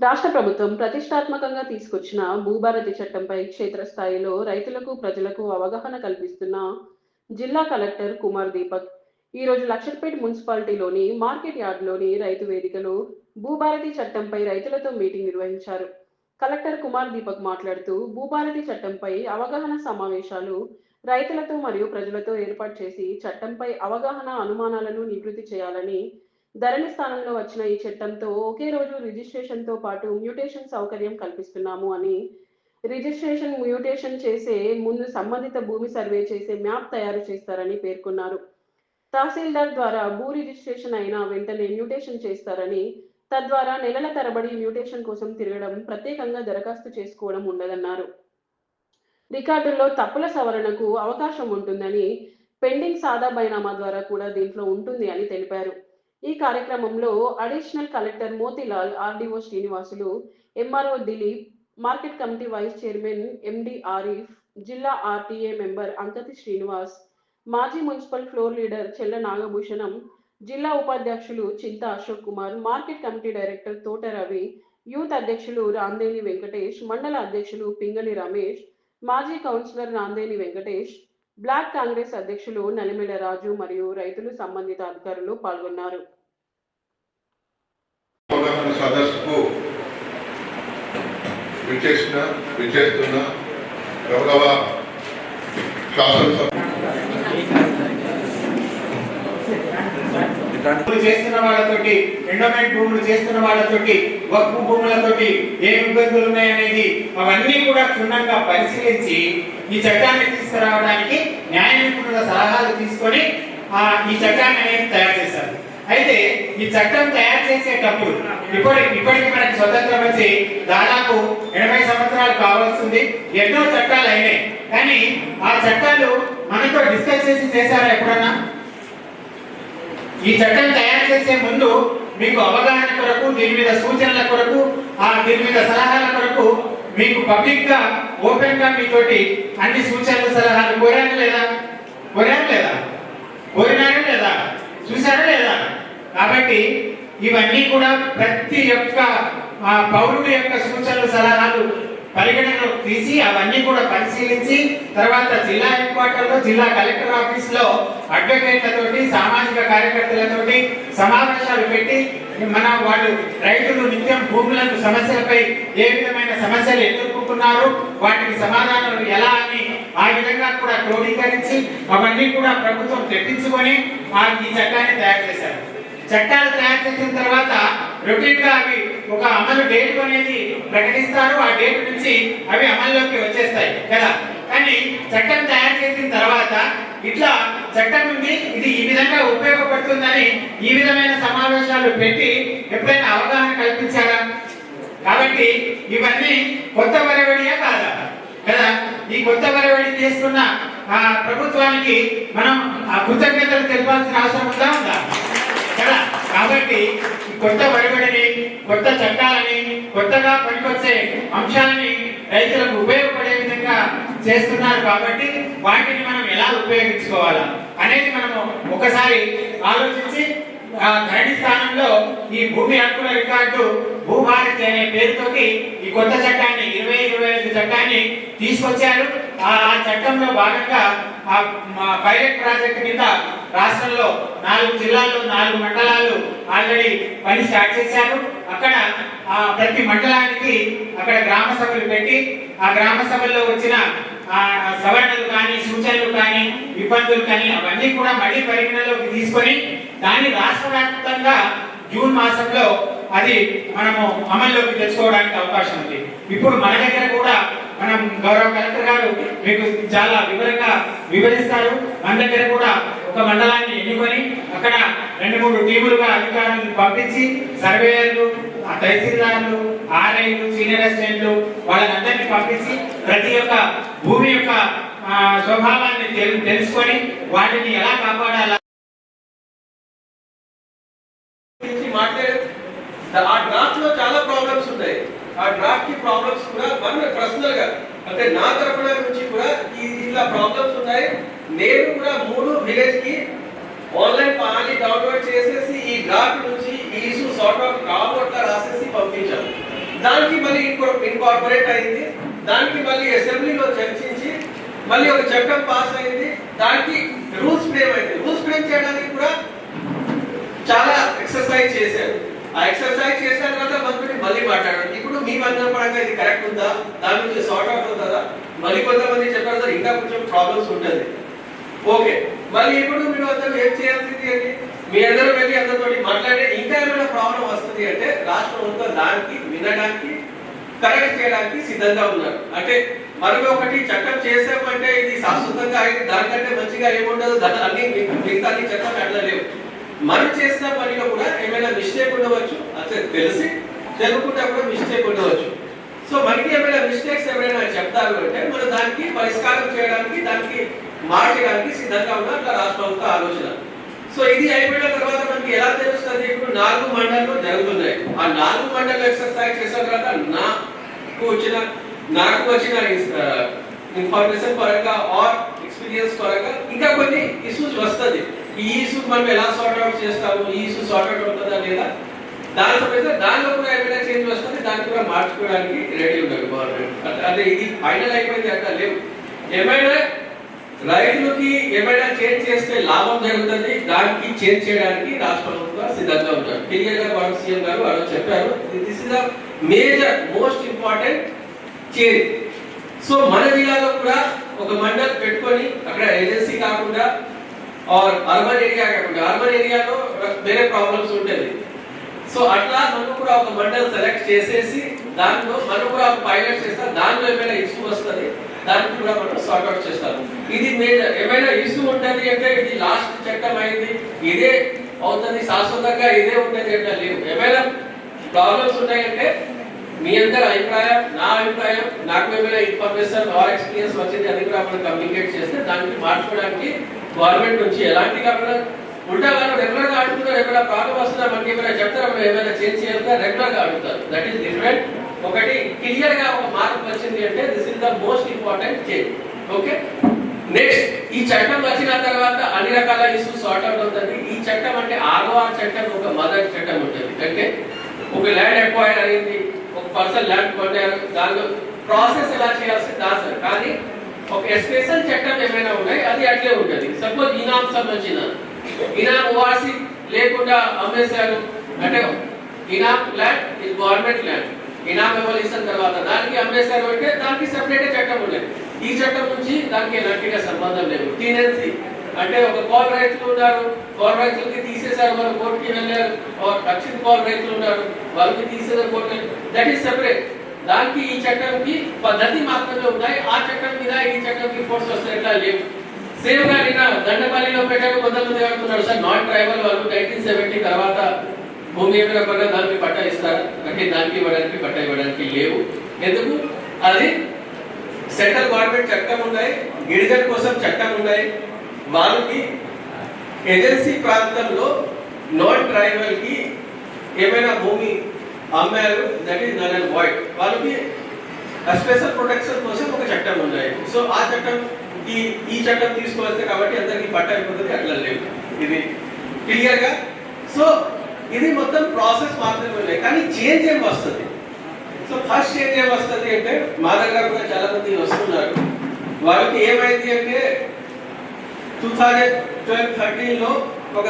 రాష్ట్ర ప్రభుత్వం ప్రతిష్టాత్మకంగా తీసుకొచ్చిన భూభారతి చట్టంపై క్షేత్రస్థాయిలో రైతులకు ప్రజలకు అవగాహన కల్పిస్తున్న జిల్లా కలెక్టర్ కుమార్ దీపక్. ఈ రోజు మున్సిపాలిటీలోని మార్కెట్ యార్డ్లోని రైతు వేదికలో భూభారతి చట్టంపై రైతులతో మీటింగ్ నిర్వహించారు. కలెక్టర్ కుమార్ దీపక్ మాట్లాడుతూ భూభారతి చట్టంపై అవగాహన సమావేశాలు రైతులతో మరియు ప్రజలతో ఏర్పాటు చేసి చట్టంపై అవగాహన అనుమానాలను నివృత్తి చేయాలని ధరణి స్థానంలో వచ్చిన ఈ చట్టంతో ఒకే రోజు రిజిస్ట్రేషన్తో పాటు మ్యూటేషన్ సౌకర్యం కల్పిస్తున్నాము అని రిజిస్ట్రేషన్ మ్యూటేషన్ చేసే ముందు సంబంధిత భూమి సర్వే చేసే మ్యాప్ తయారు చేస్తారని పేర్కొన్నారు. తహసీల్దార్ ద్వారా భూ రిజిస్ట్రేషన్ అయిన వెంటనే మ్యూటేషన్ చేస్తారని తద్వారా నెలల తరబడి మ్యూటేషన్ కోసం తిరగడం ప్రత్యేకంగా దరఖాస్తు చేసుకోవడం ఉండదన్నారు. రికార్డుల్లో తప్పుల సవరణకు అవకాశం ఉంటుందని పెండింగ్ సాదా బైనామా ద్వారా కూడా దీంట్లో ఉంటుంది అని తెలిపారు. ఈ కార్యక్రమంలో additional collector Motilal RDO Srinivasulu MRO Dilip market committee vice chairman MD Arif జిల్లా ఆర్టీఏ మెంబర్ అంకతి శ్రీనివాస్ మాజీ మున్సిపల్ ఫ్లోర్ లీడర్ చెల్ల నాగభూషణం జిల్లా ఉపాధ్యక్షులు Chinta Ashok Kumar market committee director Thota Ravi youth అధ్యక్షులు రాందేని వెంకటేష్ మండల అధ్యక్షులు పింగళి రమేష్ మాజీ కౌన్సిలర్ రాందేని వెంకటేష్ బ్లాక్ కాంగ్రెస్ అధ్యక్షులు నలిమెల రాజు మరియు రైతులు సంబంధిత అధికారులు పాల్గొన్నారు. సదస్సుకు విచ్చేసిన విచ్చేస్తున్న గౌరవ శాసనసభ చేస్తున్న వాళ్ళతోటి ఎండోమెంట్ భూములు చేస్తున్న వాళ్ళతోటి వక్ఫ్ భూములతోటి ఏ ఇబ్బందులు ఉన్నాయనేది అవన్నీ కూడా క్షుణ్ణంగా పరిశీలించి ఈ చట్టాన్ని తీసుకురావడానికి న్యాయ నిపుణుల సలహాలు తీసుకొని ఆ, ఈ చట్టాన్ని అనేది తయారు ఈ చట్టం తయారు చేసేటప్పుడు ఇప్పటి ఇప్పటికి మనకి స్వతంత్రం వచ్చి దాదాపు ఎనభై సంవత్సరాలు కావాల్సింది. ఎన్నో చట్టాలు అయినాయి. కానీ ఆ చట్టాలు మనతో డిస్కస్ చేసి చేశారా ఎప్పుడన్నా? ఈ చట్టం తయారు చేసే ముందు మీకు అవగాహన కొరకు దీని మీద సూచనల కొరకు ఆ దీని మీద సలహాల కొరకు మీకు పబ్లిక్గా ఓపెన్గా మీతోటి అన్ని సూచనలు సలహాలు కోరాను లేదా? కోరాను లేదా? కోరినారా లేదా? చూసారా లేదా? కాబట్టి ఇవన్నీ కూడా ప్రతి యొక్క పౌరుడు యొక్క సూచనలు సలహాలు పరిగణనలోకి తీసి అవన్నీ కూడా పరిశీలించి తర్వాత జిల్లా హెడ్ క్వార్టర్లో జిల్లా కలెక్టర్ ఆఫీస్లో అడ్వకేట్లతోటి సామాజిక కార్యకర్తలతోటి సమావేశాలు పెట్టి మన వాళ్ళు రైతులు నిత్యం భూములకు సమస్యలపై ఏ విధమైన సమస్యలు ఎదుర్కొంటున్నారు వాటికి సమాధానం ఎలా అని ఆ విధంగా కూడా క్రోడీకరించి అవన్నీ కూడా ప్రభుత్వం తెప్పించుకొని ఆ ఈ చట్టాన్ని తయారు చేశారు. చట్టాలు తయారు చేసిన తర్వాత రొటీన్గా అవి ఒక అమలు డేట్ అనేది ప్రకటిస్తారు. ఆ డేట్ నుంచి అవి అమల్లోకి వచ్చేస్తాయి కదా? కానీ చట్టం తయారు చేసిన తర్వాత ఇట్లా చట్టం ఉంది ఇది ఈ విధంగా ఉపయోగపడుతుందని ఈ విధమైన సమావేశాలు పెట్టి ఎప్పుడైనా అవగాహన కల్పించారా? కాబట్టి ఇవన్నీ కొత్త వరవడియా కాదా? కదా? ఈ కొత్త వరవడి చేసుకున్న ఆ ప్రభుత్వానికి మనం ఆ కృతజ్ఞతలు తెలపాల్సిన అవసరం ఉందా ఉందా? కాబట్టి కొత్త వరవడిని కొత్త చట్టాలని కొత్తగా పనికొచ్చే అంశాలని రైతులకు ఉపయోగపడే విధంగా చేస్తున్నారు కాబట్టి వాటిని మనం ఎలా ఉపయోగించుకోవాలా అనేది మనము ఒకసారి ఆలోచించి ధరణి స్థానంలో ఈ భూమి హక్కుల రికార్డు భూభారతి అనే పేరుతోటి ఈ కొత్త చట్టాన్ని ఇరవై ఇరవై ఐదు చట్టాన్ని తీసుకొచ్చారు. ఆ చట్టంలో భాగంగా ఆ పైలట్ ప్రాజెక్ట్ కింద రాష్ట్రంలో నాలుగు జిల్లాల్లో నాలుగు మండలాలు ఆల్రెడీ పని స్టార్ట్ చేశారు. అక్కడ ఆ ప్రతి మండలానికి అక్కడ గ్రామ సభలు పెట్టి ఆ గ్రామ సభల్లో వచ్చిన ఆ సవరణలు కానీ సూచనలు కానీ ఇబ్బందులు కానీ అవన్నీ కూడా మళ్ళీ పరిగణలోకి తీసుకొని దాన్ని రాష్ట్ర వ్యాప్తంగా జూన్ మాసంలో అది మనము అమల్లోకి తెచ్చుకోవడానికి అవకాశం ఉంది. ఇప్పుడు మన దగ్గర కూడా మనం గౌరవ కలెక్టర్ గారు మీకు చాలా వివరంగా వివరిస్తారు. మన దగ్గర కూడా ఒక మండలాన్ని ఎన్నుకొని అక్కడ రెండు మూడు టీములుగా అధికారులను పంపించి సర్వేయర్లు తహసీల్దారులు ఆర్ఐలు సీనియర్ అసిస్టెంట్లు వాళ్ళందరినీ పంపించి ప్రతి ఒక్క భూమి యొక్క స్వభావాన్ని తెలుసుకొని వాటిని ఎలా కాపాడాలా గురించి మాట్లాడే ఆ డ్రాఫ్ట్లో చాలా ప్రాబ్లమ్స్ ఉన్నాయి ఆ డ్రాఫ్ట్కి ప్రాబ్లమ్స్ కూడా మన పర్సనల్గా. అంటే నా తరఫున నుంచి కూడా ఈ ఇలా ప్రాబ్లమ్స్ ఉన్నాయి నేను కూడా మూడు విలేజ్కి ఆన్లైన్ పాలి డౌన్లోడ్ చేసేసి ఈ డ్రాఫ్ట్ నుంచి ఈ ఇష్యూ సార్ట్ అవుట్ కాబోట్లా రాసేసి పంపించాను. దానికి మళ్ళీ ఇన్కార్పొరేట్ అయింది. దానికి మళ్ళీ అసెంబ్లీలో చర్చించి మళ్ళీ ఒక చట్టం పాస్ అయింది. దానికి రూల్స్ ఫ్రేమ్ అయింది. రూల్స్ ఫ్రేమ్ చేయడానికి కూడా చాలా ఎక్సర్సైజ్ చేశారు. ఆ ఎక్సర్సైజ్ చేసిన తర్వాత మంత్రి మళ్ళీ మాట్లాడారు. ఇప్పుడు మీ వర్గం పరంగా ఇది కరెక్ట్ ఉందా? దాని నుంచి సార్ట్ అవుట్ అవుతుందా? మళ్ళీ కొంతమంది చెప్పారు సార్ ఇంకా కొంచెం ప్రాబ్లమ్స్ ఉంటుంది. ఓకే. మళ్ళీ ఇప్పుడు మీరు అందరూ ఏం చేయాల్సింది అండి? మీ అందరూ వెళ్ళి అందరితో మాట్లాడే ఇంకా ఏమైనా ప్రాబ్లం వస్తుంది అంటే రాష్ట్రం అంతా దానికి వినడానికి కరెక్ట్ చేయడానికి సిద్ధంగా ఉన్నారు. అంటే మనమే ఒకటి చట్టం చేసామంటే ఇది శాశ్వతంగా అయింది దానికంటే మంచిగా ఏముండదు దాని అన్ని మిగతా అన్ని చట్టం అట్లా లేవు. మనం చేసిన పనిలో కూడా ఏమైనా మిస్టేక్ ఉండవచ్చు. అసలు తెలిసి తెలుగుకుంటా కూడా మిస్టేక్ ఉండవచ్చు. సో మనకి ఏమైనా మిస్టేక్స్ ఎవరైనా చెప్తారు అంటే మనం దానికి పరిష్కారం చేయడానికి దానికి మార్చడానికి సిద్ధంగా ఉన్న రాష్ట్ర ప్రభుత్వ ఆలోచన. సో ఇది అయిపోయిన తర్వాత మనకి ఎలా తెలుస్తుంది? ఇప్పుడు నాలుగు మండలాలు జరుగుతున్నాయి. ఆ నాలుగు మండలం ఎక్సర్సైజ్ చేసిన తర్వాత నాకు వచ్చిన నాకు వచ్చిన ఇన్ఫర్మేషన్ పరంగా ఆర్ ఎక్స్పీరియన్స్ పరంగా ఇంకా కొన్ని ఇష్యూస్ వస్తుంది. ఈ ఇష్యూ మనం ఎలా సార్ట్ అవుట్ చేస్తాము? ఈ ఇష్యూ సార్ట్ అవుట్ అవుతుందా లేదా? దాని సమయంలో దానిలో కూడా ఏమైనా చేంజ్ వస్తుంది? దాన్ని కూడా మార్చుకోవడానికి రెడీ ఉన్నారు గవర్నమెంట్ అంటే ఇది ఫైనల్ అయిపోయింది అక్కడ లేవు. ఏమైనా రైతులకి ఏమైనా చేంజ్ చేస్తే లాభం జరుగుతుంది దానికి చేంజ్ చేయడానికి రాష్ట్ర ప్రభుత్వం సిద్ధంగా ఉంటారు క్లియర్గా వారు సీఎం గారు వాళ్ళు చెప్పారు. This is the major most important change so మన జిల్లాలో కూడా ఒక మండల్ పెట్టుకొని అక్కడ ఏజెన్సీ కాకుండా ఆర్ అర్బన్ ఏరియా కాకుండా అర్బన్ ఏరియాలో వేరే ప్రాబ్లమ్స్ ఉంటుంది సో అట్లా మనం కూడా ఒక మండల్ సెలెక్ట్ చేసేసి దాంట్లో మనం కూడా ఒక పైలట్ చేస్తాం దాంట్లో ఏమైనా ఇష్యూ వస్తుంది దానికి కూడా మనం సార్ట్అవుట్ చేస్తాం ఇది మేజర్ ఏమైనా ఇష్యూ ఉంటుంది అంటే ఇది లాస్ట్ చట్టం అయింది ఇదే అవుతుంది శాశ్వతంగా ఇదే ఉంటుంది అంటే లేవు ఏమైనా ప్రాబ్లమ్స్ ఉన్నాయంటే మీ అందరి అభిప్రాయం నా అభిప్రాయం నాకు ఏమైనా ఇన్ఫర్మేషన్ ఆర్ ఎక్స్పీరియన్స్ వచ్చింది అది కూడా మనం కమ్యూనికేట్ చేస్తే దానికి మార్చుకోవడానికి గవర్నమెంట్ నుంచి ఎలాంటి కాకుండా ఉంటా వాళ్ళు రెగ్యులర్గా అడుగుతారు ఎక్కడ ప్రాబ్లం వస్తుందా మనకి ఏమైనా చెప్తారా? మనం ఏమైనా చేంజ్ చేయాలంటే రెగ్యులర్గా అడుగుతారు దట్ ఈస్ డిఫరెంట్ ఒకటి క్లియర్గా ఒక మార్క్ వచ్చింది అంటే this is the most important change okay next ఈ చట్టం వచ్చిన తర్వాత అన్ని రకాల ఇష్యూస్ సార్ట్ అవుట్ అవుతుంది ఈ చట్టం అంటే ఆర్ఓఆర్ చట్టం ఒక మదర్ చట్టం ఉంటుంది. అంటే ఒక ల్యాండ్ ఎక్వైర్ అయింది. ఒక పర్సన్ ల్యాండ్ కొట్టారు దానిలో ప్రాసెస్ ఎలా చేయాల్సి దాస్తారు కానీ ఒక స్పెషల్ చట్టం ఏమైనా ఉన్నాయి? అది అట్లే ఉంటుంది. సపోజ్ ఇనాం సంబంధించిన. ఇనాం ఓఆర్సి లేకుండా అమ్మేశారు అంటే ఇనాం ల్యాండ్ ఇది గవర్నమెంట్ ల్యాండ్. ఇనాం ఎవరిస్తాం తర్వాత? దానికి అమ్మేశారు అంటే దానికి సెపరేట్ చట్టం ఉండేది ఈ చట్టం నుంచి దానికి ఎలాంటిగా సంబంధం లేదు. టీనెన్సీ. అంటే ఒక కోల్ రైతులు ఉన్నారు. కోల్ రైతులకి తీసేశారు వాళ్ళు కోర్టుకి వెళ్ళారు. రక్షిత కోల్ రైతులు ఉన్నారు. వాళ్ళకి తీసేసారు కోర్టు దట్ ఈస్ సెపరేట్ దానికి ఈ చట్టంకి పద్ధతి మాత్రమే ఉన్నాయి. ఆ చట్టం మీద ఈ చక్రంకి ఫోర్స్ వస్తే ఎట్లా లేవు సేమ్గా నిన్న దండపల్లిలో పెట్టాక కొంతమంది అడుగుతున్నారు సార్ నాన్ ట్రైబల్ వాళ్ళు నైన్టీన్ సెవెంటీ తర్వాత భూమి ఏమైనా దానికి పట్టా ఇస్తారా. అంటే దానికి ఇవ్వడానికి పట్టా ఇవ్వడానికి లేవు. ఎందుకు? అది సెంట్రల్ గవర్నమెంట్ చట్టం ఉన్నాయి. గిరిజన కోసం చట్టం ఉన్నాయి. వాళ్ళకి ఏజెన్సీ ప్రాంతంలో నాన్ ట్రైబల్కి ఏమైనా భూమి అమ్మారు that is null and void వాళ్ళకి స్పెషల్ ప్రొటెక్షన్ కోసం ఒక చట్టం ఉన్నాయి సో ఆ చట్టం ఈ ఈ చట్టం తీసుకోవాలి కాబట్టి అందరికీ పట్ట అయిపోతుంది అట్లా లేవు ఇది క్లియర్గా సో ఇది మొత్తం ప్రాసెస్ మాత్రమే ఉన్నాయి కానీ చేంజ్ ఏం వస్తుంది? సో ఫస్ట్ చేంజ్ ఏం వస్తుంది అంటే మా దగ్గర కూడా చాలా మంది వస్తున్నారు. వాళ్ళకి ఏమైంది అంటే టూ థౌజండ్ ట్వెల్వ్ థర్టీన్లో ఒక